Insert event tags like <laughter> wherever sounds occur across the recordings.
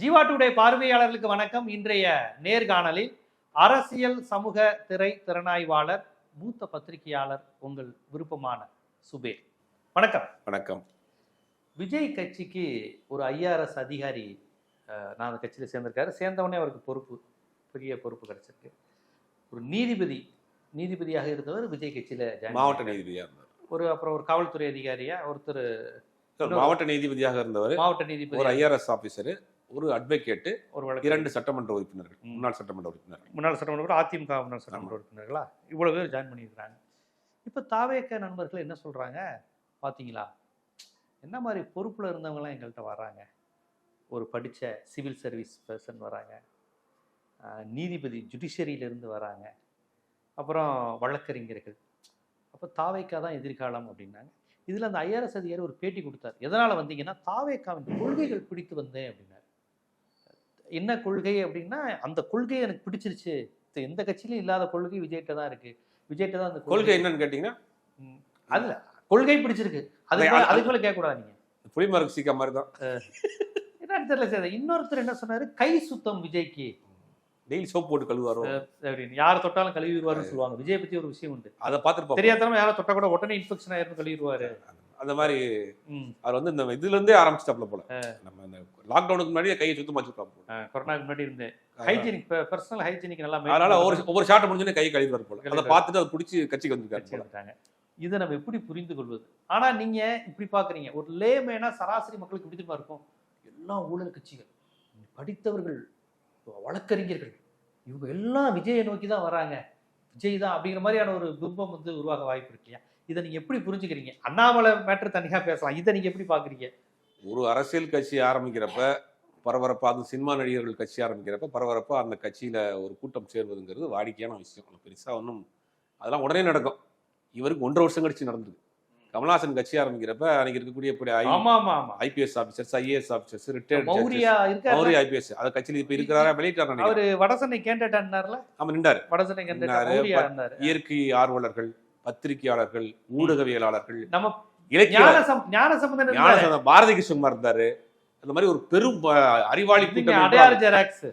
Jeeva today பார்வையாளர்களுக்கு வணக்கம். இன்றைய நேர்காணலில் அரசியல் சமூக திரை திறனாய்வாளர் மூத்த பத்திரிகையாளர் உங்கள் விருப்பமான சுபேர் வணக்கம். வணக்கம். விஜய் கட்சிக்கு ஒரு ஐஆர்எஸ் அதிகாரி நான் அந்த கட்சியில் சேர்ந்திருக்காரு. சேர்ந்தவொடனே அவருக்கு பொறுப்பு பெரிய பொறுப்பு கிடைச்சிருக்கு. ஒரு நீதிபதி நீதிபதியாக இருந்தவர் விஜய் கட்சியில் மாவட்ட நீதிபதியா இருந்தார். ஒரு அப்புறம் ஒரு காவல்துறை அதிகாரியா ஒருத்தர் மாவட்ட நீதிபதியாக இருந்தவர். மாவட்ட ஒரு நீதிபதி ஐஆர்எஸ் ஆபீசர் ஒரு அட்வொகேட் ஒரு வழக்கு இரண்டு சட்டமன்ற உறுப்பினர்கள். முன்னாள் சட்டமன்ற உறுப்பினர்கள். முன்னாள் சட்டமன்ற உறுப்பினர், அதிமுக முன்னாள் சட்டமன்ற உறுப்பினர்களா? இவ்வளவு பேர் ஜாயின் பண்ணியிருக்கிறாங்க. இப்போ தாவேக்க நண்பர்கள் என்ன சொல்றாங்க? பாத்தீங்களா? என்ன மாதிரி பொறுப்புல இருந்தவங்கலாம் எங்கள்கிட்ட வராங்க ஒரு படிச்ச சிவில் சர்வீஸ் பர்சன் வராங்க நீதிபதி ஜுடிஷியரியில இருந்து வராங்க அப்புறம் வழக்கறிஞர்கள். அப்போ தாவேக்கா தான் எதிர்காலம் அப்படின்னாங்க. இதுல அந்த ஐஆர்எஸ் அதிகாரி ஒரு பேட்டி கொடுத்தார். எதனால வந்தீங்கன்னா தாவேக்காவின் கொள்கைகள் பிடித்து வந்தேன் அப்படின்னாரு. என்ன கொள்கை அப்படின்னா அந்த கொள்கை எனக்கு பிடிச்சிருச்சு. எந்த கட்சியிலும் இல்லாத கொள்கை விஜய்கிட்ட தான் இருக்கு. விஜய்கிட்ட தான் அந்த கொள்கை என்னன்னு கேட்டீங்கன்னா. அதுல கொள்கை பிடிச்சிருக்கு. அது அது- அது- அதுக்கு மேல கேட்க கூடாது நீங்க. புலிமரக் சீக்கா மாதிரி தான். என்னன்னு தெரியல சார் இன்னொருத்தர் என்ன சொன்னாரு? கை சுத்தம் விஜய்க்கு. டெய்லி சோப் போட்டு கழுவாரோ அப்படின்னு. யார் தொட்டாலும் கழுவிடுவாருன்னு சொல்லுவாங்க. விஜய் பத்தி ஒரு விஷயம் உண்டு. அதை பார்த்துட்டு தெரியாதனமா யாரோ தொட்டா கூட உடனே இன்ஃபெக்ஷன் ஆயிருந்து கழுவிடுவாரு. அந்த மாதிரி. அவர் வந்து இந்த இதுல இருந்தே ஆரம்பிச்சிட்டாப்ல போல நம்ம இந்த லாக்டவுனுக்கு முன்னாடியே கையை சுத்தமா வச்சிருக்காங்க போல. அஹ் கொரோனாக்கு முன்னாடி இருந்தேன் ஹைஜீனிக் பர்சனல் ஹைஜீனிக் நல்லா அதனால ஒவ்வொரு ஒவ்வொரு ஷாட்டை முடிஞ்சோடனே கை கழுவுறாரு போல. அதை. பார்த்துட்டு அதை பிடிச்சி கட்சிக்கு எடுத்தாங்க இதை நம்ம எப்படி புரிந்து கொள்வது? ஆனா நீங்க இப்படி பாக்குறீங்க. ஒரு லேமேனா சராசரி மக்களுக்கு எப்படி இருக்கும்? எல்லாம் ஊழல் கட்சிகள் படித்தவர்கள் வழக்கறிஞர்கள் இவங்க எல்லாம் விஜயை நோக்கி தான் வராங்க. விஜய் தான் அப்படிங்கிற மாதிரியான ஒரு பிம்பம் வந்து உருவாக வாய்ப்பு இருக்கு இல்லையா? இதை நீங்க எப்படி புரிஞ்சுக்கிறீங்க? அண்ணாமலை மேட்ரு தனியா பேசலாம். இதை நீங்க எப்படி பாக்குறீங்க? ஒரு அரசியல் கட்சி ஆரம்பிக்கிறப்ப பரபரப்பா அது சினிமா நடிகர்கள் கட்சி ஆரம்பிக்கிறப்ப பரபரப்பா அந்த கட்சியில ஒரு கூட்டம் சேர்வதுங்கிறது வாடிக்கையான விஷயம். பெருசா ஒன்றும் அதெல்லாம் உடனே நடக்கும். இவருக்கு ஒன்றரை வருஷம் கழிச்சு நடந்திருக்கு. கமல்ஹாசன் கட்சி ஆரம்பிக்கிறப்ப அன்னைக்கு இருக்கக்கூடிய IPS officers IAS officers retired Maurya இருக்காரு? மௌரிய ஐபிஎஸ். அந்த கட்சியில் இப்ப இருக்கிறாரா? வெளியிட்டார் அவரு வடசென்னை கேண்டேட்டார்ல ஆமா நின்றாரு. வடசென்னை இயற்கை ஆர்வலர்கள். பத்திரிகையாளர்கள் ஊடகவியலாளர்கள் நம்ம இலக்கிய பாரதி கிருஷ்ணன் இருந்தாரு. அந்த மாதிரி ஒரு பெரும் அறிவாளி அடையார் ஜெராக்ஸ்.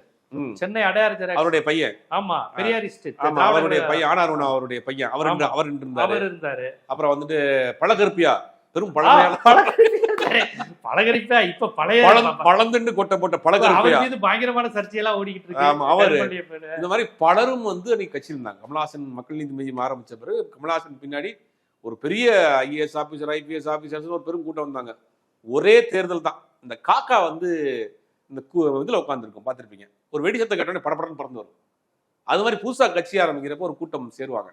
சென்னை அடையார் ஜெராக்ஸ். அவருடைய பையன். ஆமா பெரியாரிஸ்ட் ஆமா அவருடைய பையன் ஆனார்வனா அவருடைய பையன். அவர் அவர் இருந்தாரு. அவர் இருந்தாரு. அப்புறம் வந்துட்டு பழகற்பியா பெரும் பழமையான பழகரிப்பா இப்ப பழைய பழந்துண்டு கொட்ட போட்ட அவர் மீது பயங்கரமான சர்ச்சையெல்லாம் ஓடிக்கிட்டு இருக்கு. அவரு. இந்த மாதிரி பலரும் வந்து அன்னைக்கு கட்சியில் இருந்தாங்க. கமலஹாசன் மக்கள் நீதி மையம் ஆரம்பிச்ச பிறகு கமலஹாசன் பின்னாடி ஒரு பெரிய ஐஏஎஸ் ஆபீசர் ஐபிஎஸ் ஆபீசர்ஸ் ஒரு பெரும் கூட்டம் வந்தாங்க. ஒரே தேர்தல் தான். இந்த காக்கா வந்து இந்த இதுல உட்காந்துருக்கும் பார்த்திருப்பீங்க. ஒரு வெடி சத்தம் கேட்டோடனே படபடன்னு பறந்து வரும். அது மாதிரி புதுசா கட்சி ஆரம்பிக்கிறப்போ ஒரு கூட்டம் சேருவாங்க.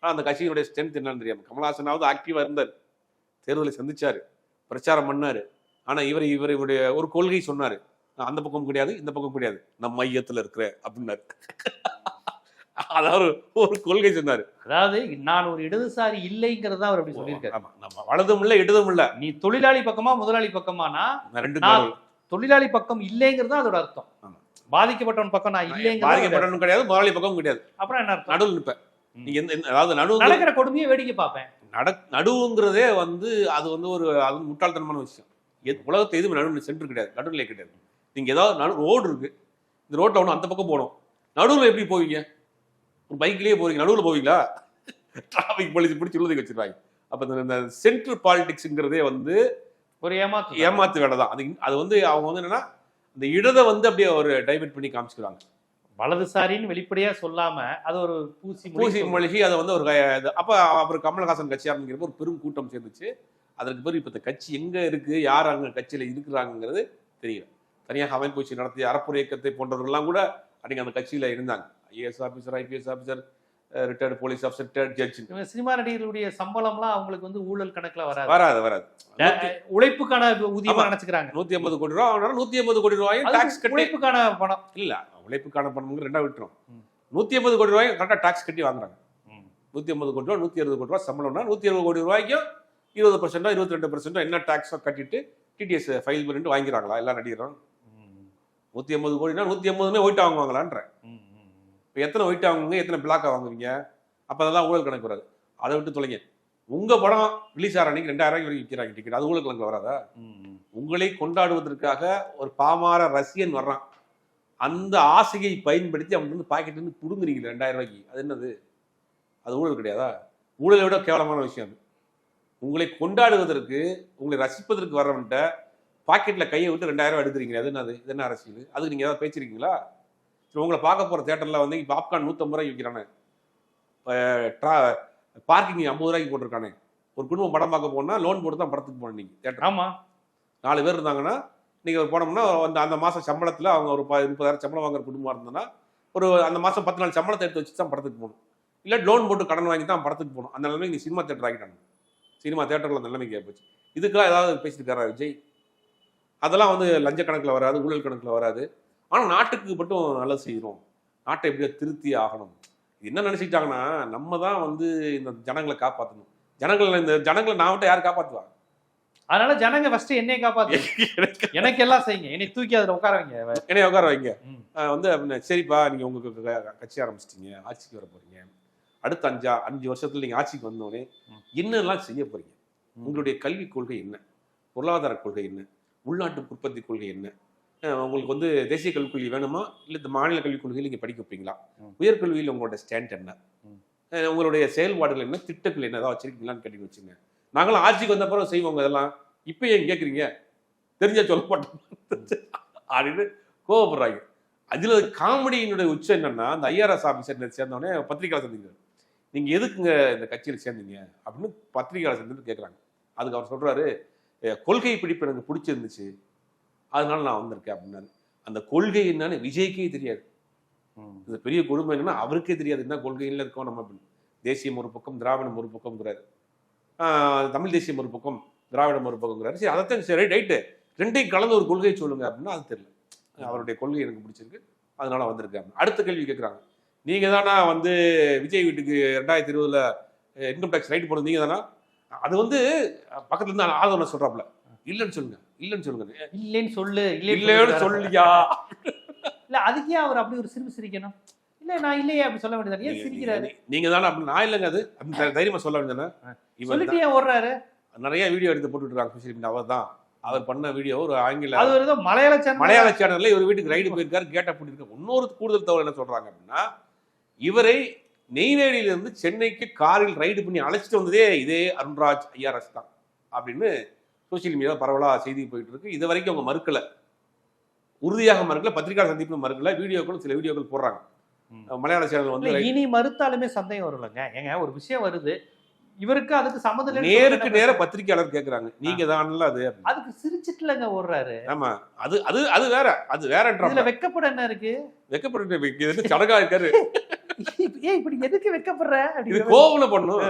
ஆனா அந்த கட்சியினுடைய ஸ்ட்ரென்த் என்னன்னு தெரியாம கமலஹாசனாவது ஆக்டிவா இருந்தார். தேர்தலை சந்திச்சாரு. பிரச்சாரம் பண்ணாரு. ஆனா இவர் இவர் இவருடைய ஒரு கொள்கை சொன்னாரு. அந்த பக்கம் கிடையாது இந்த பக்கம் கிடையாது. நம்ம மையத்துல இருக்கிற அப்படின்னாரு. அதாவது ஒரு கொள்கை சொன்னாரு. அதாவது நான் ஒரு இடதுசாரி இல்லைங்கிறதா அவர் அப்படி சொல்லியிருக்காரு. நம்ம வலதும் இல்ல இடதும் இல்ல. நீ தொழிலாளி பக்கமா முதலாளி பக்கமானா ரெண்டு. தொழிலாளி பக்கம் இல்லைங்கிறது அதோட அர்த்தம். பாதிக்கப்பட்டவன் பக்கம் நான் இல்லைங்கிறது பாதிக்கப்பட்டவனும் கிடையாது முதலாளி பக்கமும் கிடையாது. அப்புறம் என்ன நடுவில் நிப்பேன். ம். நீ எந்த அதாவது நடுவு நடக்கிற கொடுமையை வேடிக்கை பார்ப்பேன். நட நடுவுங்கிறதே வந்து அது வந்து ஒரு அது முட்டாள்தனமான விஷயம். எது- உலகத்தை எதுவும் நடுவில் சென்டர் கிடையாது. நடுவில் கிடையாது. நீங்க ஏதாவது நடு ரோடு இருக்கு. இந்த ரோட்ல ஒன்று அந்த பக்கம் போகணும். நடுவில் எப்படி போவீங்க? ஒரு பைக்லயே போறீங்க. நடுவில் போவீங்களா? டிராஃபிக் போலீஸ் பிடிச்சி உள்ளதை வச்சிருக்காங்க அப்ப இந்த- சென்ட்ரல் பாலிடிக்ஸ்ங்கிறதே வந்து ஒரு ஏமாத்து ஏமாத்து வேலை தான். அது அது வந்து அவங்க வந்து என்னன்னா இந்த இடதை வந்து அப்படியே ஒரு டைவர்ட் பண்ணி காமிச்சுக்கிறாங்க. வலதுசாரின்னு வெளிப்படையா சொல்லாம அது ஒரு பூசி பூசி. மொழிகி அதை வந்து ஒரு அப்ப அப்புறம் கமலஹாசன் கட்சி ஆரம்பிக்கிறப்ப ஒரு பெரும் கூட்டம் சேர்ந்துச்சு. அதற்கு பிறகு இப்ப இந்த கட்சி எங்க இருக்கு யார் அங்க கட்சியில இருக்கிறாங்கிறது தெரியல. தனியாக அமைப்பூச்சி நடத்திய அறப்புற இயக்கத்தை போன்றவர்கள்லாம் கூட அன்னைக்கு அந்த கட்சியில இருந்தாங்க. IAS officer IPS officer retired police officer retired judge cinema நடிகர்களுடைய சம்பளம்லாம் அவங்களுக்கு வந்து ஊழல் கணக்குல வராது. வராது வராது. உழைப்புக்கான ஊதியமா ஆமா. நினைச்சுக்கிறாங்க. நூத்தி ஐம்பது கோடி ரூபா அவனால நூத்தி ஐம்பது கோடி ரூபாயும் டாக்ஸ் கட்டி உழைப்புக்கான பணம். இல்ல உழைப்புக்கான பணம் ரெண்டா விட்டுரும். நூத்தி ஐம்பது கோடி ரூபாயும் கரெக்டா டாக்ஸ் கட்டி வாங்குறாங்க. நூத்தி ஐம்பது கோடி ரூபா நூத்தி அறுபது கோடி ரூபா சம்பளம்னா நூத்தி அறுபது கோடி ரூபாய்க்கும் இருபது பர்சன்டோ இருபத்தி ரெண்டு பர்சன்டோ என்ன டேக்ஸோ கட்டிட்டு டிடிஎஸ் ஃபைல் பண்ணிட்டு வாங்கிறாங்களா எல்லா நடிகரும் நூற்றி ஐம்பது கோடினா நூற்றி ஐம்பதுமே ஒயிட் வாங்குவாங்களான்ற. இப்போ எத்தனை ஒயிட் வாங்குவீங்க? எத்தனை பிளாக் வாங்குவீங்க? அப்போ அதெல்லாம் ஊழல் கணக்கு வராது. அதை விட்டு தொலைங்க. உங்கள் படம் ரிலீஸ் ஆகிற அன்னைக்கு ரெண்டாயிரம் ரூபாய்க்கு வரைக்கும் விற்கிறாங்க டிக்கெட் அது ஊழல் கணக்கு வராதா? உங்களை கொண்டாடுவதற்காக ஒரு பாமார ரசிகன் வர்றான். அந்த ஆசையை பயன்படுத்தி அவங்க வந்து பாக்கெட்லேருந்து புடுங்குறீங்க ரெண்டாயிரம் ரூபாய்க்கு. அது என்னது? அது ஊழல் கிடையாதா? ஊழலை விட கேவலமான விஷயம் அது. உங்களை கொண்டாடுவதற்கு உங்களை ரசிப்பதற்கு வர்றவன்ட்ட பாக்கெட்ல கையை விட்டு ரெண்டாயிரம் எடுக்கிறீங்க அது என்னது? இது என்ன அரசியல்? அதுக்கு நீங்க ஏதாவது பேசிருக்கீங்களா? சரி உங்களை பார்க்க போற தேட்டர்ல வந்து பாப்கார்ன் நூற்றம்பது ரூபாய்க்கு விற்கிறானே பார்க்கிங் ஐம்பது ரூபாய்க்கு போட்டிருக்கானே. ஒரு குடும்பம் படம் பார்க்க போனா லோன் போட்டு தான் படத்துக்கு போனோம் நீங்க தேட்டர் ஆமா. நாலு பேர் இருந்தாங்கன்னா நீங்கள் போனோம்னா அந்த அந்த மாதம் சம்பளத்தில் அவங்க ஒரு முப்பதாயிரம் சம்பளம் வாங்குற குடும்பமாக இருந்ததுன்னா ஒரு அந்த மாதம் பத்து நாள் சம்பளத்தை எடுத்து வச்சு தான் படத்துக்கு போகணும். இல்லை லோன் போட்டு கடன் வாங்கி தான் படத்துக்கு போகணும். அந்த நிலைமைக்கு நீ சினிமா தேட்டர் ஆகிட்டாங்க சினிமா தேட்டரில் நிலைமைக்கு ஆயிப்போச்சு இதுக்கெல்லாம் ஏதாவது பேசியிருக்காரா விஜய்? அதெல்லாம் வந்து லஞ்ச கணக்கில் வராது ஊழல் கணக்கில் வராது. ஆனால் நாட்டுக்கு மட்டும் நல்லது செய்கிறோம் நாட்டை எப்படியோ திருத்தி ஆகணும். என்ன நினச்சிக்கிட்டாங்கன்னா நம்ம தான் வந்து இந்த ஜனங்களை காப்பாற்றணும் ஜனங்களை இந்த ஜனங்களை நான் விட்டு யார் காப்பாற்றுவா அதனால ஜனங்க ஃபர்ஸ்ட் என்னைய காப்பாத்து. எனக்கு எல்லாம் செய்யுங்க. என்னை தூக்கி அதுல உட்கார வைங்க. என்னைய உட்கார வைங்க. வந்து சரிப்பா நீங்க உங்க க- க- கட்சி ஆரம்பிச்சிட்டீங்க ஆட்சிக்கு வர போறீங்க. அடுத்த அஞ்சா அஞ்சு வருஷத்துல நீங்க ஆட்சிக்கு வந்தோடனே. என்னெல்லாம் செய்ய போறீங்க. உங்களுடைய கல்விக் கொள்கை என்ன? பொருளாதார கொள்கை என்ன? உள்நாட்டு உற்பத்தி கொள்கை என்ன? உங்களுக்கு வந்து தேசிய கல்விக் கொள்கை வேணுமா? இல்லை இந்த மாநில கல்விக் கொள்கையில் நீங்க படிக்க வைப்பீங்களா. உயர்கல்வியில் உங்களோட ஸ்டாண்ட் என்ன? உங்களுடைய செயல்பாடுகள் என்ன? திட்டங்கள் என்ன? ஏதாவது வச்சிருக்கீங்களான்னு கேட்டு வச்சுங்க நாங்களும் ஆட்சிக்கு வந்த பிறகு செய்வோங்க இதெல்லாம். இப்போ ஏன் கேட்குறீங்க தெரிஞ்ச சொல்ல மாட்டோம் அப்படின்னு கோவப்படுறாங்க. அதுல காமெடியினுடைய உச்சம் என்னன்னா அந்த ஐஆர்எஸ் ஆஃபீஸர் சேர்ந்தவொடனே பத்திரிகையாளர் சந்திக்கிறார். நீங்க எதுக்குங்க இந்த கட்சியில் சேர்ந்தீங்க? அப்படின்னு பத்திரிகையாளர் சந்தித்து கேட்குறாங்க அதுக்கு அவர் சொல்றாரு "அஹ், கொள்கை பிடிப்பு எனக்கு பிடிச்சிருந்துச்சு. அதனால நான் வந்திருக்கேன் அப்படின்னாரு. அந்த கொள்கை என்னன்னு விஜய்க்கே தெரியாது. இந்த பெரிய கொடுமை என்னன்னா அவருக்கே தெரியாது. என்ன கொள்கையில் இருக்கோம் நம்ம? அப்படின்னு. தேசியம் ஒரு பக்கம் திராவிடம் ஒரு பக்கம்ங்கிறாரு. தமிழ் தேசியம் ஒரு பக்கம் திராவிடம் ஒரு பக்கம்ங்கிறாரு. சரி அதைத்தான் சரி ரைட்டு. ரெண்டையும் கலந்து ஒரு கொள்கையை சொல்லுங்க அப்படின்னா அது தெரியல. அவருடைய கொள்கை எனக்கு பிடிச்சிருக்கு. அதனால வந்திருக்கேன் அடுத்த கேள்வி கேட்குறாங்க நீங்க தானா வந்து விஜய் வீட்டுக்கு ரெண்டாயிரத்தி இருபதுல இன்கம் டேக்ஸ் ரைட் போனது நீங்க தானா? அது வந்து பக்கத்துல இருந்து ஆதவனை சொல்றாப்ல இல்லைன்னு சொல்லுங்க இல்லைன்னு சொல்லுங்க. இல்லைன்னு சொல்லு இல்லைன்னு சொல்லியா? இல்ல அதுக்கே அவர் அப்படி ஒரு சிரிப்பு சிரிக்கணும். இல்ல நான் இல்லையே அப்படி சொல்ல வேண்டியது ஏன் சிரிக்கிறாரு? நீங்க தானே அப்படி நான் இல்லைங்க அது. அந்த தைரியமா சொல்ல வேண்டியதானே சொல்லிட்டு ஓடுறாரு. நிறைய வீடியோ எடுத்து போட்டுட்டு இருக்காங்க சோசியல் மீடியா அவர் தான். அவர் பண்ண வீடியோ ஒரு ஆங்கில அது ஒரு மலையாள சேனல் மலையாள சேனல்ல இவர் வீட்டுக்கு ரைடு போயிருக்காரு கேட்ட போட்டிருக்காரு இன்னொரு கூடுதல் தகவல் என்ன சொல்றாங்க அப்படின்னா இவரை நெய்வேலியிலிருந்து சென்னைக்கு காரில் ரைடு பண்ணி அழைச்சிட்டு வந்ததே இதே அருண்ராஜ் ஐஆர்எஸ் தான் அப்படின்னு சோசியல் மீடியா பரவலா செய்தி போயிட்டு இருக்கு. இது வரைக்கும் அவங்க மறுக்கல. உறுதியாக மறுக்கல. பத்திரிகையாளர் சந்திப்பு மறுக்கல. வீடியோக்களும் சில வீடியோக்கள் போடுறாங்க. மலையாள சேனல் வந்து இனி மறுத்தாலுமே சந்தேகம் வரும்லங்க. ஏங்க ஒரு விஷயம் வருது. இவருக்கு அதுக்கு சம்மந்தம் நேருக்கு நேர பத்திரிகையாளர் கேக்குறாங்க. நீங்க தான்ல அது. அதுக்கு சிரிச்சிட்டுலங்க ஓடுறாரு. ஆமா. அது அது அது வேற. அது இதுல வெக்கப்பட என்ன இருக்கு? என்ன சடங்கா இருக்காரு? ஏய் இப்படி எதுக்கு வெக்கப்படுற? இது கோவம்ல பண்ணும்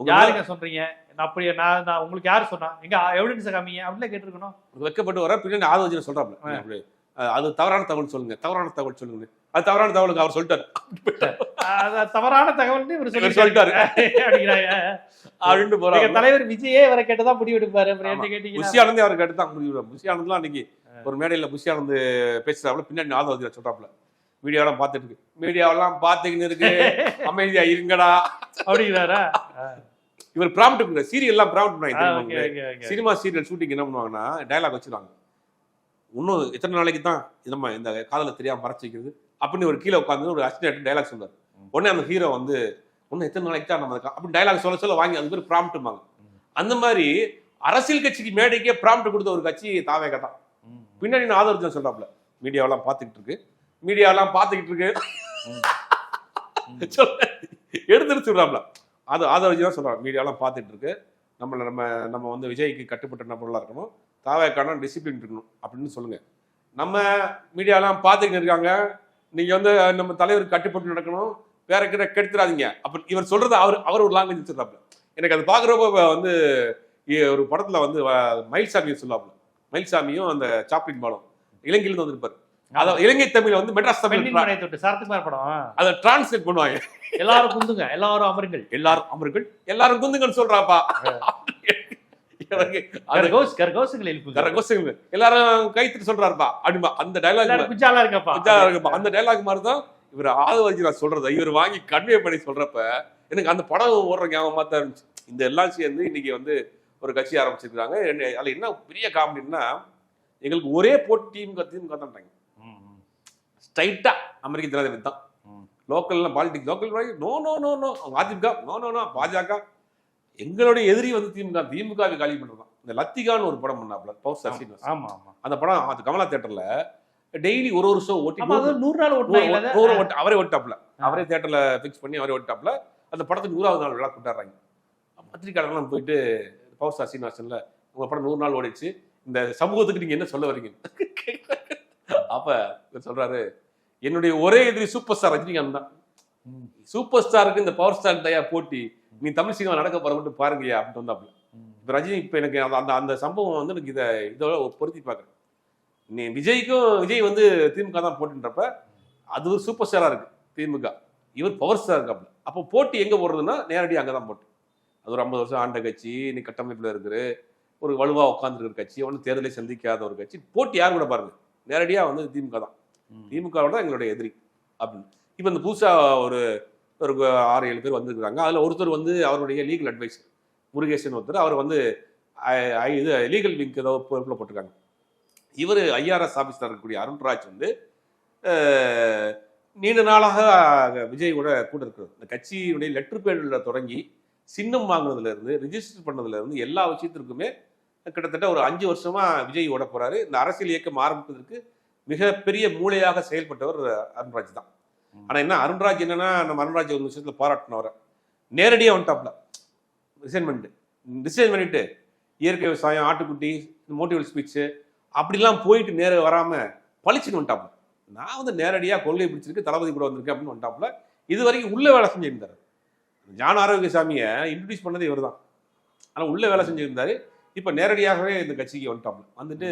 யாருங்க சொல்றீங்க? நான் அப்படி நான் நான் உங்களுக்கு யாரு சொன்னா? எங்க எவிடன்ஸ் காமிங்க? அப்படிலாம் கேட்டிருக்கணும். வெக்கப்பட்டு வர பின்னாடி ஆதோஜனை சொல்றாப்ல. அது தவறான தகவல் சொல்லுங்க. தவறான தகவல் சொல்லுங்க. அது தவறான தகவலுக்கு அவர் சொல்லிட்டாரு. அது தவறான தகவல்னு இவர் சொல்லி சொல்லிட்டாரு. அப்படின்னு போறாங்க தலைவர் விஜயே இவரை கேட்டதான் முடிவு எடுப்பாரு அப்புறம் ஆமா. என்ன கேட்டீங்கன்னா. புஷி ஆனந்தே அவர் கேட்டு தான் முடிவு புஷி ஆனந்த்லாம் அன்னைக்கு ஒரு மேடையில புஷி ஆனந்த் பேசுறாப்புல பின்னாடி ஆதோஜனை சொல்றாப்புல. வீடியோலாம் பார்த்துட்டு இருக்கு மீடியாவெல்லாம் பார்த்துக்கின்னு இருக்கு. அமைதியா இருங்கடா. அப்படிங்கிறாரா? இவர் ப்ராம்ப்ட் சீரியல் எல்லாம் ப்ராம்ப்ட் பண்ணாங்க சினிமா சீரியல் ஷூட்டிங் என்ன பண்ணுவாங்கன்னா டயலாக் வச்சிருவாங்க. இன்னும் எத்தனை நாளைக்கு தான் நம்ம இந்த காதலை தெரியாம மறைச்சு வைக்கிறது? அப்படின்னு ஒரு கீழே உட்காந்து ஒரு அசிஸ்டன்ட் டயலாக் சொல்றாரு. உடனே அந்த ஹீரோ வந்து இன்னும் எத்தனை நாளைக்கு தான் நம்ம அப்படின்னு டயலாக் சொல்ல சொல்ல வாங்கி அது பேர் ப்ராம்ப்ட்டுமாங்க அந்த மாதிரி அரசியல் கட்சிக்கு மேடைக்கே ப்ராம்ப்ட் கொடுத்த ஒரு கட்சி தாவேக தான். பின்னாடி நான் ஆதரவு சொல்றாப்ல மீடியாவெல்லாம் பார்த்துக்கிட்டு இருக்கு. மீடியாவெல்லாம் பார்த்துக்கிட்டு இருக்கு. சொல்ல எடுத்துட்டு சொல்றாப்ல. அது ஆதரவு தான் சொல்றாங்க. மீடியாலாம் பார்த்துட்டு இருக்கு. நம்மள நம்ம நம்ம வந்து விஜய்க்கு கட்டுப்பட்ட நபர்களாக இருக்கணும். தாவேக்கான டிசிப்ளின் இருக்கணும் அப்படின்னு சொல்லுங்க. நம்ம மீடியாலாம் பார்த்துக்கிட்டு இருக்காங்க. நீங்க வந்து நம்ம தலைவருக்கு கட்டுப்பட்டு நடக்கணும். வேற கிட்ட கெடுத்துறாதீங்க. அப்ப இவர் சொல்றது அவர் அவர் ஒரு லாங்குவேஜ் சொல்றாப்ல எனக்கு அது பாக்குறப்ப வந்து ஒரு படத்துல வந்து வ- மயில்சாமி சொல்லாப்ல மயில்சாமியும் அந்த சாப்ளின் பாலம். இலங்கையில வந்திருப்பாரு. அதாவது இலங்கை தமிழ் வந்து மெட்ராஸ் தமிழ் தொட்டு சரத்குமார் படம். அதை டிரான்ஸ்லேட் பண்ணுவாங்க. எல்லாரும் குந்துங்க எல்லாரும் அமருங்கள். எல்லாரும் அமர்கள் எல்லாரும் குந்துங்கன்னு சொல்றாப்பா. அது எல்லாரும் கைத்துட்டு சொல்றாருப்பா. அப்படிமா அந்த டைலாக் எல்லாரும் குஜாலா இருங்கப்பா. அந்த டைலாக் மாதிரி தான் இவர் ஆதவர்ஜி நான் சொல்றது இவர் வாங்கி கன்வே பண்ணி சொல்றப்ப எனக்கு அந்த படம் ஓடுற ஞாபகமா தான் இருந்துச்சு. இந்த எல்லாம் சேர்ந்து இன்னைக்கு வந்து ஒரு கட்சி ஆரம்பிச்சிருக்காங்க அதுல என்ன பெரிய காமெடின்னா எங்களுக்கு ஒரே போட்டி திமுக திமுக தான்ட்டாங்க ம், ம், ஸ்ட்ரைட்டா அமெரிக்க ஜனாதிபதி தான். லோக்கல்ல politics local no no no no AIADMK no no no BJP. எங்களுடைய எதிரி வந்து திமுக திமுகவை காலி பண்றதுதான் இந்த லத்திகான்னு ஒரு படம் பண்ணாப்ல பவுஸ் சீனிவாஸ் ஆமா ஆமா அந்த படம் அது கமலா தேட்டர்ல டெய்லி ஒரு ஒரு ஷோ ஓட்டி நூறு நாள் நூறு ஓட்டு- அவரே ஓட்டாப்ல. அவரே தேட்டர்ல ஃபிக்ஸ் பண்ணி அவரே ஓட்டாப்ல அந்த படத்துக்கு நூறாவது நாள் விழா கொண்டாடுறாங்க. பத்திரிக்கையாளர்லாம் போயிட்டு பவர் ஸ்டார் சீனிவாசன்ல உங்க படம் நூறு நாள் ஓடிச்சு இந்த சமூகத்துக்கு நீங்க என்ன சொல்ல வரீங்க அப்ப இவர் சொல்றாரு என்னுடைய ஒரே எதிரி சூப்பர் ஸ்டார் ரஜினிகாந்த் தான். சூப்பர் ஸ்டாருக்கு இந்த பவர் ஸ்டார் தயா போட்டி நீ தமிழ் சினிமா நடக்க போற மட்டும் பாருங்கய்யா அப்படின்னு வந்தாப்ல ம். இப்ப ரஜினி இப்ப எனக்கு அந்த- அந்த சம்பவம் வந்து எனக்கு இதை இதோட பொருத்தி பார்க்குறேன் நீ விஜய்க்கும் விஜய் வந்து திமுக தான் போட்டுன்றப்ப அது ஒரு சூப்பர் ஸ்டாரா இருக்கு திமுக. இவர் பவர் ஸ்டார் இருக்காப்ல அப்போ போட்டி எங்க போடுறதுன்னா நேரடியாக அங்கே தான் போட்டு. அது ஒரு ஐம்பது வருஷம் ஆண்ட கட்சி நீ கட்டமைப்பில் இருக்கிற ஒரு வலுவா உட்காந்துருக்கிற கட்சி ஒன்றும் தேர்தலை சந்திக்காத ஒரு கட்சி. போட்டி யார் கூட பாருங்க. நேரடியாக வந்து திமுக தான். திமுகவோட தான் எங்களுடைய எதிரி அப்படின்னு. இப்போ இந்த புதுசா ஒரு ஒரு ஆறு ஏழு பேர் வந்திருக்காங்க. அதில் ஒருத்தர் வந்து அவருடைய லீகல் அட்வைஸ் முருகேசன் ஒருத்தர் அவர் வந்து இது லீகல் விங்க் ஏதோ பொறுப்பில் போட்டிருக்காங்க. இவர் ஐஆர்எஸ் ஆஃபீஸர் இருக்கக்கூடிய அருண்ராஜ் வந்து நீண்ட நாளாக விஜய் கூட கூட இருக்கிறது இந்த கட்சியுடைய லெட்டர் பேடில் தொடங்கி சின்னம் வாங்குனதுல இருந்து ரிஜிஸ்டர் பண்ணதுல இருந்து எல்லா விஷயத்திற்குமே கிட்டத்தட்ட ஒரு அஞ்சு வருஷமா விஜய் ஓட போறாரு. இந்த அரசியல் இயக்கம் ஆரம்பிப்பதற்கு மிகப்பெரிய மூளையாக செயல்பட்டவர் அருண்ராஜ் தான். ஆனா என்ன அருண்ராஜ் என்னன்னா நம்ம அருண்ராஜ் ஒரு விஷயத்துல பாராட்டினவரை நேரடியாக வந்துட்டாப்ல ரிசைன் பண்ணிட்டு ரிசைன் பண்ணிட்டு இயற்கை விவசாயம் ஆட்டுக்குட்டி மோட்டிவல் ஸ்பீச்சு அப்படிலாம் போயிட்டு நேர வராம பளிச்சுன்னு வந்துட்டாப்ல நான் வந்து நேரடியாக கொள்கை பிடிச்சிருக்கு தளபதி கூட வந்திருக்கேன் அப்படின்னு வந்துட்டாப்ல இது வரைக்கும் உள்ள வேலை செஞ்சிருந்தாரு. ஞான ஆரோக்கியசாமியை இன்ட்ரடியூஸ் பண்ணது இவர் தான் ஆனால் உள்ள வேலை செஞ்சிருந்தாரு. இப்போ நேரடியாகவே இந்த கட்சிக்கு வந்துட்டாப்ல. வந்துட்டு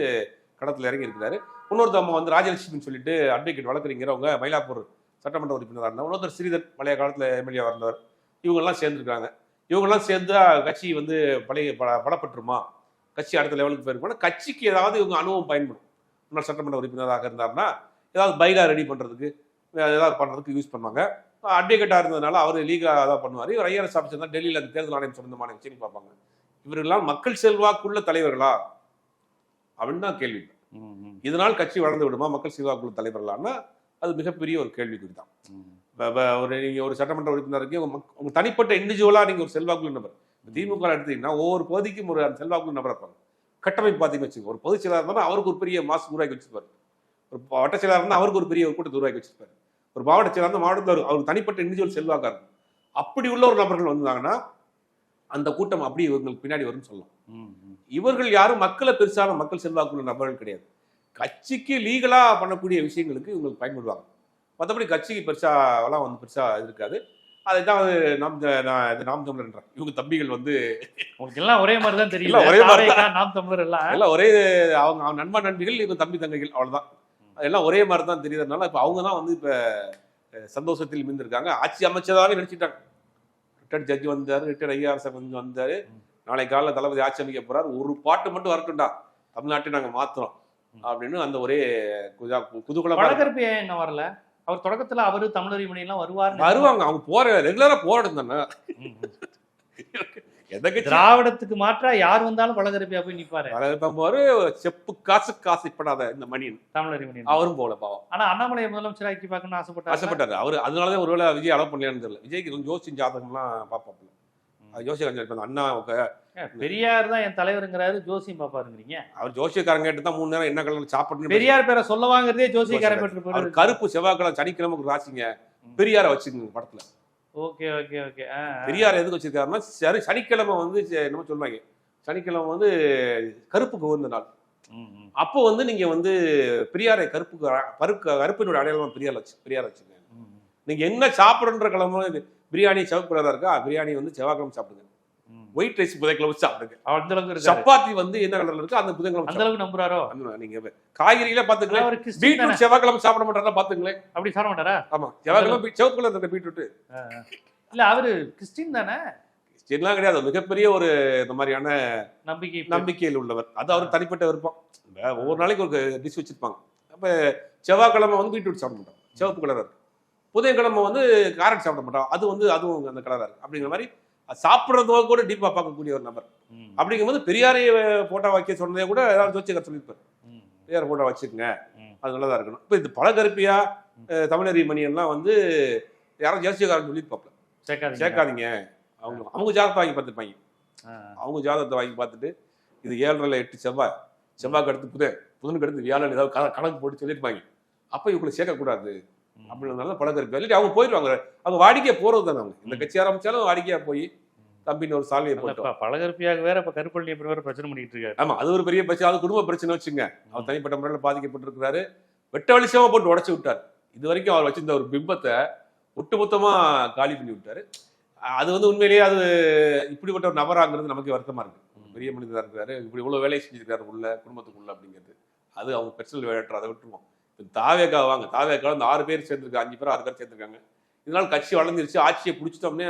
கடத்தில் இறங்கி இருக்கிறாரு. இன்னொருத்த அம்மா வந்து ராஜலட்சுமின்னு சொல்லிட்டு அட்வொகேட் வழக்கறிஞர் மயிலாப்பூர் சட்டமன்ற உறுப்பினராக இருந்தார் இன்னொருத்தர் ஸ்ரீதர் பழைய காலத்தில் எம்எல்ஏ இருந்தவர். இவங்கெல்லாம் சேர்ந்துருக்காங்க. இவங்கெல்லாம் சேர்ந்து கட்சி வந்து பழைய பல பலப்பட்டுருமா? கட்சி அடுத்த லெவலுக்கு போயிருக்கோம்னா கட்சிக்கு ஏதாவது இவங்க அனுபவம் பயன்படும். முன்னாள் சட்டமன்ற உறுப்பினராக இருந்தாருன்னா ஏதாவது பைலா ரெடி பண்ணுறதுக்கு ஏதாவது பண்ணுறதுக்கு யூஸ் பண்ணுவாங்க. அட்வொகேட்டாக இருந்ததுனால அவர் லீகாக அதான் பண்ணுவார். இவர் ஐஆர்எஸ் ஆஃபீஸர் தான் டெல்லியில் அந்த தேர்தல் ஆணையம் சம்பந்தமான விஷயம் பார்ப்பாங்க. இவரெல்லாம் மக்கள் செல்வாக்குள்ள தலைவர்களா? அப்படின்னு தான் கேள்வி. இதனால் கட்சி வளர்ந்து விடுமா? மக்கள் செல்வாக்குள்ள தலைவர்களான்னா அது மிகப்பெரிய ஒரு கேள்விக்குறி தான் ஒரு நீங்க ஒரு சட்டமன்ற உறுப்பினர் இருக்கீங்க உங்க மக்- உங்க தனிப்பட்ட இண்டிவிஜுவலா நீங்க ஒரு செல்வாக்குள்ள நபர். திமுக எடுத்தீங்கன்னா ஒவ்வொரு பகுதிக்கும் ஒரு அந்த செல்வாக்குள்ள நபர் இருப்பாங்க. கட்டமைப்பு பார்த்தீங்கன்னு வச்சுக்கோங்க. ஒரு பொதுச் செயலாளர் இருந்தா அவருக்கு ஒரு பெரிய மாசு உருவாக்கி வச்சிருப்பாரு. ஒரு வட்ட செயலாளர் இருந்தா அவருக்கு ஒரு பெரிய ஒரு கூட்டத்தை உருவாக்கி வச்சிருப்பாரு. ஒரு மாவட்ட செயலாளர் மாவட்டத்தில் அவருக்கு தனிப்பட்ட இண்டிவிஜுவல் செல்வாக்கா இருக்கும். அப்படி உள்ள ஒரு நபர்கள் வந்தாங்கன்னா அந்த கூட்டம் அப்படி இவங்களுக்கு பின்னாடி வரும்னு சொல்லலாம். இவர்கள் யாரும் மக்களை பெருசான மக்கள் செல்வாக்குள்ள நபர்கள் கிடையாது. கட்சிக்கு லீகலா பண்ணக்கூடிய விஷயங்களுக்கு இவங்களுக்கு பயன்படுவாங்க. மற்றபடி கட்சிக்கு பெருசாலாம் வந்து பெருசா இது இருக்காது. அதை தான் நாம் நான் நாம் தமிழர்ன்றேன் இவங்க தம்பிகள் வந்து உங்களுக்கு எல்லாம் ஒரே மாதிரி தான் தெரியல ஒரே மாதிரி நாம் தமிழர் எல்லாம். எல்லாம் ஒரே அவங்க அவங்க நண்பன் நண்பிகள் இவங்க தம்பி தங்கைகள் அவ்வளவுதான். எல்லாம் ஒரே மாதிரி தான் தெரியுறதுனால இப்போ அவங்க தான் வந்து இப்போ சந்தோஷத்தில் மிந்திருக்காங்க. ஆட்சி அமைச்சதாவே நினைச்சிட்டாங்க ரிட்டையர்ட் ஜட்ஜ் வந்தாரு ரிட்டையர்ட் ஐஆர்எஸ் வந்து வந்தாரு. நாளை காலைல தளபதி ஆட்சி அமைக்க போறாரு. ஒரு பாட்டு மட்டும் வரட்டும்டா. தமிழ்நாட்டை நாங்க மாத்துறோம். அப்படின்னு அந்த ஒரே குதா- குதூகலமா இருக்கு. வழக்கறிப்பு ஏன் என்ன வரல? அவர் தொடக்கத்துல அவரு தமிழர் வருவார் வருவாங்க. அவங்க போற ரெகுலரா போராட்டம் தானே. எந்த திராவிடத்துக்கு மாற்றா யார் வந்தாலும் வழக்கறிப்பியா போய் நிப்பாரு. போற செப்பு காசு காசுப்படாத இந்த மணியன். தமிழர் மணி அவரும் போல பாவம். ஆனா அண்ணாமலையை முதலமைச்சர் ஆக்கி பார்க்கணும்னு ஆசைப்பட்டாரு? ஆசைப்பட்டாரு. அவரு அதனாலதான் ஒருவேளை விஜய் அலோவ் பண்ணலையான்னு தெரியல. விஜய்க்கு கொஞ்சம் ஜோசியம் ஜாதகம்லாம் இப்ப அந்த அண்ணா பெரியார் தான் என் தலைவருங்கிறாரு ஜோசியம் பாப்பாருங்கிறீங்க அவர் ஜோசியக்காரங்க கேட்டு தான் மூணு நேரம் என்ன கலர் சாப்பிடணும் பெரியார் பேரை சொல்ல வாங்குறதே ஜோசியக்காரன் கருப்பு செவ்வாய்க்கிழமை சனிக்கிழமை ராசிங்க. பெரியார வச்சுக்கோங்க படத்துல. Okay okay okay. பெரியார் எதுக்கு வச்சிருக்காருன்னா சரி சனிக்கிழமை வந்து என்னமோ சொல்லுவாங்க சனிக்கிழமை வந்து கருப்புக்கு உகந்த நாள். அப்போ வந்து நீங்க வந்து பெரியாரை கருப்புக்கு அ- பருக்கு கருப்பினுடைய அடையாளமா பெரியார் வச்சு பெரியார் வச்சுங்க நீங்க என்ன சாப்பிடுன்ற கிழமை பிரியாணி சிவப்பு இருக்கா? பிரியாணி வந்து செவ்வாய்க்கிழமை சாப்பிடுங்க. ஒயிட் ரைஸ் புதைக்கிழமை சாப்பிடுங்க. அந்த அளவுக்கு சப்பாத்தி வந்து என்ன கலர்ல இருக்கு அந்த புதன்கிழமை அந்த. அளவுக்கு நம்புறாரோ? நீங்க காய்கறிகளே பாத்துக்கலாம்? பீட்ரூட் செவ்வாய்க்கிழமை சாப்பிட மாட்டாரா பாத்துங்களேன் அப்படி சார மாட்டாரா? ஆமா. செவ்வாய்க்கிழமை கலர் இருக்க பீட்ரூட் இல்ல அவரு கிறிஸ்டின் தானே? எல்லாம் கிடையாது. மிகப்பெரிய ஒரு இந்த மாதிரியான நம்பிக்கை நம்பிக்கையில் உள்ளவர். அது அவர் தனிப்பட்ட விருப்பம். ஒவ்வொரு நாளைக்கு ஒரு டிஷ் வச்சிருப்பாங்க. அப்ப செவ்வாய்க்கிழமை வந்து பீட்ரூட் சாப்பிட மாட்டோம் சிவப்பு கலரா இருக்கு. புதன்கிழமை வந்து கேரட் சாப்பிட மாட்டோம் அது வந்து அதுவும் அந்த கலரா இருக்கு. அப்படிங்கிற மாதிரி சாப்பிட்றத கூட டீப்பா பார்க்கக்கூடிய ஒரு நபர். அப்படிங்கும்போது பெரியாரை போட்டோ வைக்க சொன்னதே கூட ஏதாவது ஜோசியர் சொல்லியிருப்பார். பெரியார் போட்டோ வச்சுக்கோங்க. அது நல்லதா இருக்கணும். இப்போ இது பல கருப்பியா தமிழறி மணியெல்லாம் வந்து யாரும் ஜோசியக்காரன் சொல்லியிருப்பாப்ல. சேர்க்காதீங்க. அவங்க அவங்க ஜாதகத்தை வாங்கி பார்த்துருப்பாங்க. அவங்க ஜாதகத்தை வாங்கி பார்த்துட்டு இது ஏழரைல எட்டு செவ்வாய் செவ்வாய்க்கு அடுத்து புதன் புதனுக்கு அடுத்து வியாழன் ஏதாவது கண- கணக்கு போட்டு சொல்லியிருப்பாங்க. அப்போ இவங்களை சேர்க்கக்கூடாது. ம். அப்படின்றதுனால பல கருப்பு இல்லாட்டி அவங்க போயிடுவாங்க. அவங்க வாடிக்கையா போறது தானே அவங்க. இந்த கட்சி ஆரம்பிச்சாலும் வாடிக்கையா போய் தம்பின்னு ஒரு போட்டோம். இப்ப பழகற்பியாக வேற இப்ப கருப்பள்ளி வேற பிரச்சனை பண்ணிட்டு இருக்காரு. ஆமா அது ஒரு பெரிய பிரச்சனை. அது குடும்ப பிரச்சனை வச்சுங்க அவர் தனிப்பட்ட முறையில் பாதிக்கப்பட்டிருக்கிறாரு. வெட்ட வெளிச்சமா போட்டு உடைச்சு விட்டார். இது வரைக்கும் அவர் வச்சிருந்த ஒரு பிம்பத்தை ஒட்டுமொத்தமா காலி பண்ணி விட்டாரு. அது வந்து உண்மையிலேயே அது இப்படிப்பட்ட ஒரு நபராங்கிறது நமக்கு வருத்தமா இருக்கு. பெரிய மனிதராக இருக்காரு இப்படி இவ்வளவு வேலையை செஞ்சிருக்காரு உள்ள குடும்பத்துக்குள்ள அப்படிங்கிறது. அது அவங்க பெர்சனல் வேலையற்ற அதை விட்டுருவோம். தாவேக்கா வாங்க தாவேக்கா இந்த ஆறு பேர் சேர்ந்துருக்காங்க அஞ்சு பேர் ஆறு பேர் சேர்ந்துருக்காங்க இதனால கட்சி வளர்ந்துருச்சு ஆட்சியை பிடிச்சிட்டோம்னே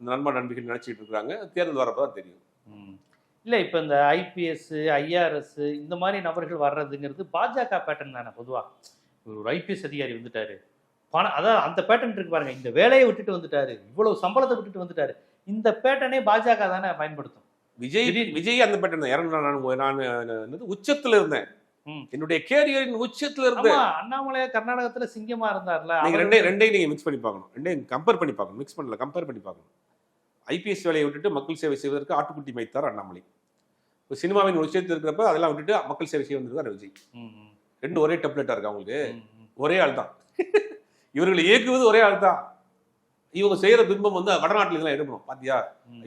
அந்த நண்பா நண்பிகள் நினைச்சிட்டு இருக்காங்க தேர்தல் வரப்போ தான் தெரியும். இல்ல இப்ப இந்த ஐபிஎஸ் ஐஆர்எஸ் இந்த மாதிரி நபர்கள் வர்றதுங்கிறது பாஜக பேட்டர்ன் தானே பொதுவா ஒரு ஐபிஎஸ் அதிகாரி வந்துட்டாரு பணம் அதான் அந்த பேட்டர்ன் இருக்கு பாருங்க இந்த வேலையை விட்டுட்டு வந்துட்டாரு இவ்வளவு சம்பளத்தை விட்டுட்டு வந்துட்டாரு இந்த பேட்டர்னே பாஜக தானே பயன்படுத்தும் விஜய் விஜய் அந்த பேட்டர் தான் இறந்து நான் நான் உச்சத்துல இருந்தேன். என்னுடைய கேரியரின் உச்சத்துல ஆமா இருந்தேன் அண்ணாமலை கர்நாடகத்துல சிங்கமா இருந்தார்ல நீங்க ரெண்டே ரெண்டையும் நீங்க மிக்ஸ் பண்ணி பார்க்கணும். ரெண்டையும் கம்பேர் பண்ணி பார்க்கணும். மிக்ஸ் பண்ணல கம்பேர் பண்ணி பார்க்கணும். ஐபிஎஸ் வேலையை விட்டுட்டு மக்கள் சேவை செய்வதற்கு ஆட்டுக்குட்டி மைத்தார் அண்ணாமலை. இப்போ சினிமாவின் உச்சத்தில் இருக்கிறப்ப அதெல்லாம் விட்டுட்டு மக்கள் சேவை செய்ய வந்திருக்காரு விஜய். ரெண்டு ஒரே டெப்லெட்டா இருக்கு அவங்களுக்கு. ஒரே ஆள் தான். இவர்களை இயக்குவது ஒரே ஆள் தான். இவங்க செய்யற பிம்பம் வந்து வடநாட்டுல இதெல்லாம் எடுக்கணும். பாத்தியா.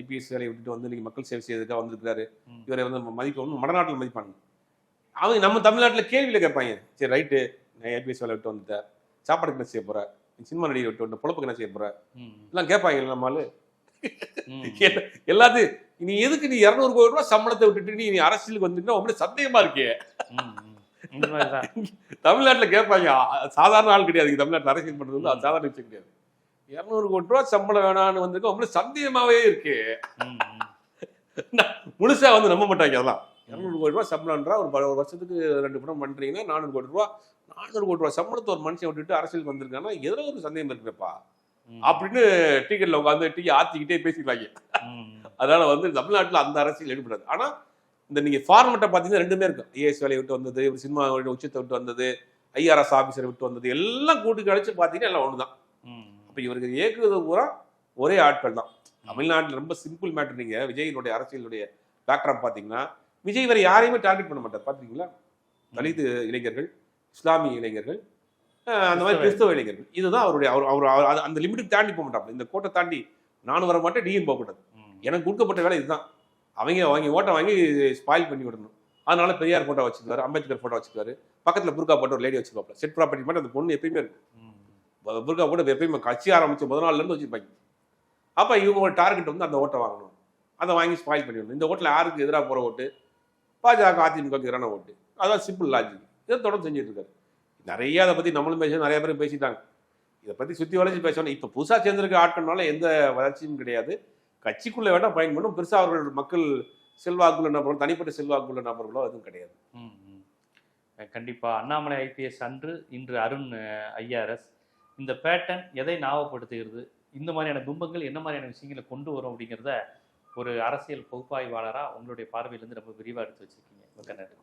ஐபிஎஸ் வேலையை விட்டுட்டு வந்து நீங்க மக்கள் சேவை செய்யறதுக்காக வந்திருக்காரு. இவரை வந்து மதிப்பு வந்து வடநாட்டில் மதிப்பாங்க அவங்க நம்ம தமிழ்நாட்டுல கேள்வியில கேட்பாங்க. சரி ரைட்டு நான் ஐபிஎஸ் வேலை விட்டு வந்துட்டேன். சாப்பாடுக்கு என்ன செய்ய போற? நீ சினிமா நடிகை விட்டு வந்து பொழப்புக்கு என்ன செய்ய போற? ம், எல்லாம் கேட்பாங்க நம்மளால. எல்லாத்தையும் நீ எதுக்கு நீ இரநூறு கோடி ரூபாய் சம்பளத்தை விட்டுட்டு நீ நீ அரசியலுக்கு வந்துட்டு உங்களுக்கு சந்தேகமா இருக்கே. <laughs> தமிழ்நாட்டுல கேட்பாங்க. சாதாரண ஆள் கிடையாது. தமிழ்நாட்டுல அரசியல் பண்றது வந்து அது சாதாரண விஷயம் கிடையாது. இரநூறு கோடி ரூபாய் சம்பளம் வேணான்னு வந்துட்டு உங்களுக்கு சந்தேகமாவே இருக்கு. <laughs> முழுசா வந்து நம்ப மாட்டாங்க அதெல்லாம். இரநூறு கோடி ரூபாய் சம்பளம்ன்றா ஒரு ஒரு வருஷத்துக்கு ரெண்டு படம் பண்றீங்கன்னா நானூறு கோடி ரூபாய் நானூறு கோடி ரூபாய் சம்பளத்தை ஒரு மனுஷன் விட்டுட்டு அரசியல் வந்திருக்காங்கன்னா எதிர ஒரு சந்தேகம் இருக்குப்பா. அப்படின்னு டிக்கெட்ல உட்காந்து டீ ஆத்திக்கிட்டே பேசிக்கிறாங்க. அதனால வந்து தமிழ்நாட்டுல அந்த அரசியல் எடுபடாது. ஆனா இந்த நீங்க ஃபார்மெட்டை பார்த்தீங்கன்னா ரெண்டுமே இருக்கும் ஐஏஎஸ் வேலையை விட்டு வந்தது சினிமா உச்சத்தை விட்டு வந்தது ஐஆர்எஸ் ஆபீசரை விட்டு வந்தது எல்லாம் கூட்டு கழிச்சு பார்த்தீங்கன்னா எல்லாம் ஒண்ணுதான். ம். அப்ப இவருக்கு இயக்குவது பூரா ஒரே ஆட்கள் தான் தமிழ்நாட்டில் ரொம்ப சிம்பிள் மேட்டர் நீங்க விஜயினுடைய அரசியலுடைய பேக்ராப் பார்த்தீங்கன்னா விஜய் வேற யாரையுமே டார்கெட் பண்ண மாட்டார். பார்த்தீங்களா தலித் இளைஞர்கள் இஸ்லாமிய இளைஞர்கள் அந்த மாதிரி கிறிஸ்தவ இளைஞர்கள். இதுதான் அவருடைய அவர் அவர் அந்த லிமிட்டுக்கு தாண்டி போக மாட்டாங்க இந்த கோட்டை தாண்டி நானும் வர மாட்டேன் நீயும் போகக்கூடாது. எனக்கு கொடுக்கப்பட்ட வேலை இதுதான். அவங்க வாங்கி ஓட்டை வாங்கி ஸ்பாயில் பண்ணி விடணும். அதனால பெரியார் போட்டோ வச்சுக்குவாரு அம்பேத்கர் போட்டோ வச்சுக்குவாரு பக்கத்துல புர்கா போட்டு ஒரு லேடி வச்சுக்கோப்பல செட் ப்ராப்பர்ட்டி மட்டும் அந்த பொண்ணு எப்பயுமே இருக்கும் புர்கா போட்டு எப்பயுமே கட்சி ஆரம்பிச்ச முதல் நாள்ல இருந்து வச்சிருப்பாங்க. அப்ப இவங்க டார்கெட் வந்து அந்த ஓட்டை வாங்கணும். அதை வாங்கி ஸ்பாயில் பண்ணிடணும் இந்த ஓட்டில் யாருக்கு எதிராக போற ஓட்டு? பாஜக அதிமுகவுக்கு எதிரான ஓட்டு. அதான் சிம்பிள் லாஜிக் இதை தொடர்ந்து செஞ்சுட்டு இருக்காரு நிறைய அதை பற்றி நம்மளும் பேச நிறைய பேரும் பேசிட்டாங்க. இதை பற்றி சுற்றி வளைச்சு பேசணும். இப்போ புதுசாக சேர்ந்திருக்க ஆட்கள்னால எந்த வளர்ச்சியும் கிடையாது. கட்சிக்குள்ளே வேணால் பயன்படும் பெருசாக அவர்கள் மக்கள் செல்வாக்குள்ள நபர்களோ தனிப்பட்ட செல்வாக்குள்ள நபர்களோ எதுவும் கிடையாது. ம், ம். அண்ணாமலை ஐபிஎஸ் அன்று இன்று அருண் ஐஆர்எஸ் இந்த பேட்டர்ன் எதை ஞாபகப்படுத்துகிறது? இந்த மாதிரியான பிம்பங்கள் என்ன மாதிரியான விஷயங்களை கொண்டு வரும் அப்படிங்கிறத ஒரு அரசியல் பகுப்பாய்வாளராக உங்களுடைய பார்வையிலேருந்து ரொம்ப விரிவாக எடுத்து வச்சுருக்கீங்க. மிக்க நன்றி.